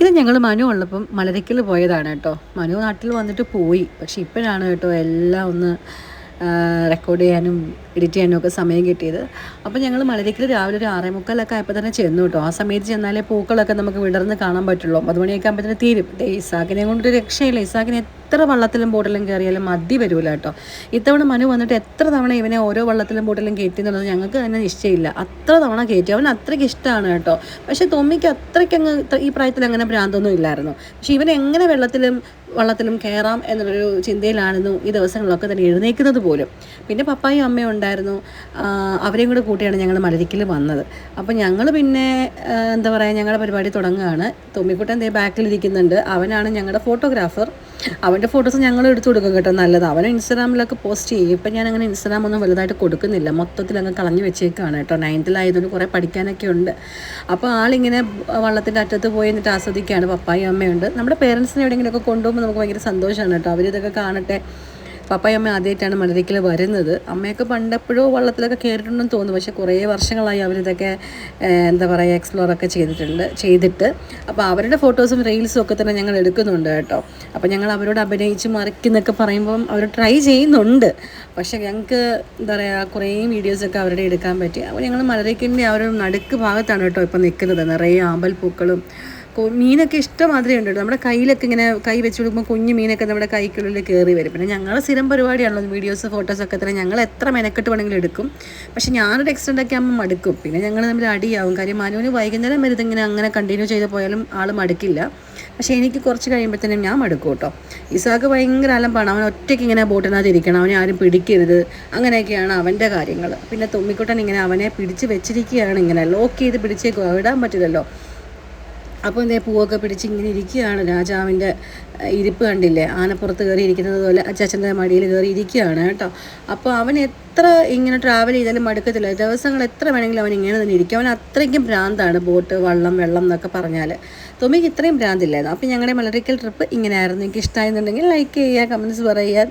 ഇത് ഞങ്ങൾ മനു ഉള്ളപ്പം മലരയ്ക്കൽ പോയതാണ് കേട്ടോ. മനു നാട്ടിൽ വന്നിട്ട് പോയി. പക്ഷെ ഇപ്പോഴാണ് കേട്ടോ എല്ലാം ഒന്ന് റെക്കോർഡ് ചെയ്യാനും എഡിറ്റ് ചെയ്യാനും ഒക്കെ സമയം കിട്ടിയത്. അപ്പോൾ ഞങ്ങൾ മലരയ്ക്കൽ രാവിലെ ഒരു ആറേ മുക്കാലൊക്കെ ആയപ്പോൾ തന്നെ ചെന്നു കേട്ടോ. ആ സമയത്ത് ചെന്നാലേ പൂക്കളൊക്കെ നമുക്ക് വിടർന്ന് കാണാൻ പറ്റുള്ളൂ. ഒമ്പത് മണിയൊക്കെ ആകുമ്പോൾ തീരും. ദേ ഇസാക്കിനെ കൊണ്ടൊരു രക്ഷയില്ല. ഇസാക്കിനെ എത്ര വള്ളത്തിലും ബോട്ടിലും കയറിയാലും മതി വരില്ല കേട്ടോ. ഇത്തവണ മനു വന്നിട്ട് എത്ര തവണ ഇവനെ ഓരോ വള്ളത്തിലും ബോട്ടിലും കയറ്റി എന്നുള്ളത് ഞങ്ങൾക്ക് തന്നെ നിശ്ചയമില്ല. അത്ര തവണ കയറ്റി. അവൻ അത്രയ്ക്ക് ഇഷ്ടമാണ് കേട്ടോ. പക്ഷേ തൊമ്മിക്ക് അത്രയ്ക്ക് അങ്ങ് ഈ പ്രായത്തിൽ അങ്ങനെ ഭ്രാന്തൊന്നും ഇല്ലായിരുന്നു. പക്ഷേ ഇവൻ എങ്ങനെ വെള്ളത്തിലും വള്ളത്തിലും കയറാം എന്നുള്ളൊരു ചിന്തയിലാണെന്നു ഈ ദിവസങ്ങളൊക്കെ തന്നെ എഴുന്നേക്കുന്നത് പോലും. പിന്നെ പപ്പായും അമ്മയും ഉണ്ടായിരുന്നു. അവരെയും കൂടെ കൂട്ടിയാണ് ഞങ്ങൾ മലരിക്കൽ വന്നത്. അപ്പോൾ ഞങ്ങൾ പിന്നെ എന്താ പറയുക ഞങ്ങളുടെ പരിപാടി തുടങ്ങുകയാണ്. തൊമ്മിക്കുട്ടൻ ദേ ബാക്കിലിരിക്കുന്നുണ്ട്. അവനാണ് ഞങ്ങളുടെ ഫോട്ടോഗ്രാഫർ. അവന്റെ ഫോട്ടോസ് ഞങ്ങൾ എടുത്തു കൊടുക്കും കേട്ടോ നല്ലത്. അവൻ ഇൻസ്റ്റാഗ്രാമിലൊക്കെ പോസ്റ്റ് ചെയ്യും. ഇപ്പം ഞാൻ അങ്ങനെ ഇൻസ്റ്റാഗ്രാം ഒന്നും വലുതായിട്ട് കൊടുക്കുന്നില്ല. മൊത്തത്തിൽ അങ്ങ് കളഞ്ഞു വെച്ചേക്കാണ് കേട്ടോ. നയൻത്തിലായതുകൊണ്ട് കുറേ പഠിക്കാനൊക്കെ ഉണ്ട്. അപ്പോൾ ആളിങ്ങനെ വള്ളത്തിന്റെ അറ്റത്ത് പോയി എന്നിട്ട് ആസ്വദിക്കുകയാണ്. പപ്പായും അമ്മയുണ്ട് നമ്മുടെ പേരൻസിനെ എവിടെയെങ്കിലുമൊക്കെ കൊണ്ടുപോകുമ്പോൾ നമുക്ക് ഭയങ്കര സന്തോഷമാണ് കേട്ടോ. അവരിതൊക്കെ കാണട്ടെ. പപ്പായും അമ്മ ആദ്യമായിട്ടാണ് മലരിക്കൽ വരുന്നത്. അമ്മയൊക്കെ പണ്ടെപ്പോഴോ വള്ളത്തിലൊക്കെ കയറിയിട്ടുണ്ടെന്ന് തോന്നുന്നു. പക്ഷേ കുറേ വർഷങ്ങളായി അവരിതൊക്കെ എന്താ പറയുക എക്സ്പ്ലോറൊക്കെ ചെയ്തിട്ടുണ്ട് ചെയ്തിട്ട്. അപ്പോൾ അവരുടെ ഫോട്ടോസും റീൽസും ഒക്കെ തന്നെ ഞങ്ങൾ എടുക്കുന്നുണ്ട് കേട്ടോ. അപ്പോൾ ഞങ്ങൾ അവരോട് അഭിനയിച്ച് മറിക്കുന്നൊക്കെ പറയുമ്പം അവർ ട്രൈ ചെയ്യുന്നുണ്ട്. പക്ഷേ ഞങ്ങൾക്ക് എന്താ പറയുക കുറേ വീഡിയോസൊക്കെ അവരുടെ എടുക്കാൻ പറ്റി. അപ്പോൾ ഞങ്ങൾ മലരയ്ക്കിന്റെ ആ ഒരു നടുക്ക് ഭാഗത്താണ് കേട്ടോ ഇപ്പോൾ നിൽക്കുന്നത്. നിറയെ ആമ്പൽ പൂക്കളും മീനൊക്കെ ഇഷ്ടമാതിരി ഉണ്ട് നമ്മുടെ കയ്യിലൊക്കെ ഇങ്ങനെ കൈ വെച്ച് കൊടുക്കുമ്പോൾ കുഞ്ഞു മീനൊക്കെ നമ്മുടെ കൈക്കുള്ളിൽ കയറി വരും. പിന്നെ ഞങ്ങളുടെ സ്ഥിരം പരിപാടിയാണല്ലോ വീഡിയോസ് ഫോട്ടോസൊക്കെ തന്നെ. ഞങ്ങൾ എത്ര മെനക്കെട്ട് വേണമെങ്കിലും എടുക്കും. പക്ഷേ ഞാനൊരു എക്സ്റ്റൻഡ് ഒക്കെ ആകുമ്പോൾ മടുക്കും. പിന്നെ ഞങ്ങൾ തമ്മിൽ അടിയാവും. കാര്യം മനുവിന് വൈകുന്നേരം വരെ ഇങ്ങനെ അങ്ങനെ കണ്ടിന്യൂ ചെയ്ത് പോയാലും ആൾ മടുക്കില്ല. പക്ഷേ എനിക്ക് കുറച്ച് കഴിയുമ്പോഴത്തേനും ഞാൻ മടുക്കും കേട്ടോ. ഇസാക്ക് ഭയങ്കര അലമ്പാണ്. അവൻ ഒറ്റയ്ക്ക് ഇങ്ങനെ ബോട്ടിനകത്ത് ഇരിക്കണം. അവനെ ആരും പിടിക്കരുത്. അങ്ങനെയൊക്കെയാണ് അവന്റെ കാര്യങ്ങൾ പിന്നെ തുമ്മിക്കുട്ടൻ ഇങ്ങനെ അവനെ പിടിച്ച് വെച്ചിരിക്കുകയാണ് ഇങ്ങനെ. ലോക്ക് ചെയ്ത് പിടിച്ചേക്കുക വിടാൻ പറ്റില്ലല്ലോ. അപ്പോൾ എന്തേ പൂവൊക്കെ പിടിച്ച് ഇങ്ങനെ ഇരിക്കുകയാണ്. രാജാവിന്റെ ഇരിപ്പ് കണ്ടില്ലേ? ആനപ്പുറത്ത് കയറി ഇരിക്കുന്നത് പോലെ അച്ചാച്ചന്റെ മടിയിൽ കയറി ഇരിക്കുകയാണ് കേട്ടോ. അപ്പോൾ അവൻ എത്ര ഇങ്ങനെ ട്രാവൽ ചെയ്താലും മടുക്കത്തില്ല. ദിവസങ്ങൾ എത്ര വേണമെങ്കിലും അവൻ ഇങ്ങനെ തന്നെ ഇരിക്കും. അവൻ അത്രയ്ക്കും ഭ്രാന്താണ് ബോട്ട് വള്ളം വെള്ളം എന്നൊക്കെ പറഞ്ഞാൽ. തൊമിക്ക് ഇത്രയും ഭ്രാന്തില്ലായിരുന്നു. അപ്പോൾ ഞങ്ങളുടെ മലറിക്കൽ ട്രിപ്പ് ഇങ്ങനെയായിരുന്നു. എനിക്ക് ഇഷ്ടമായിരുന്നുണ്ടെങ്കിൽ ലൈക്ക് ചെയ്യുക കമന്റ്സ് പറയുക.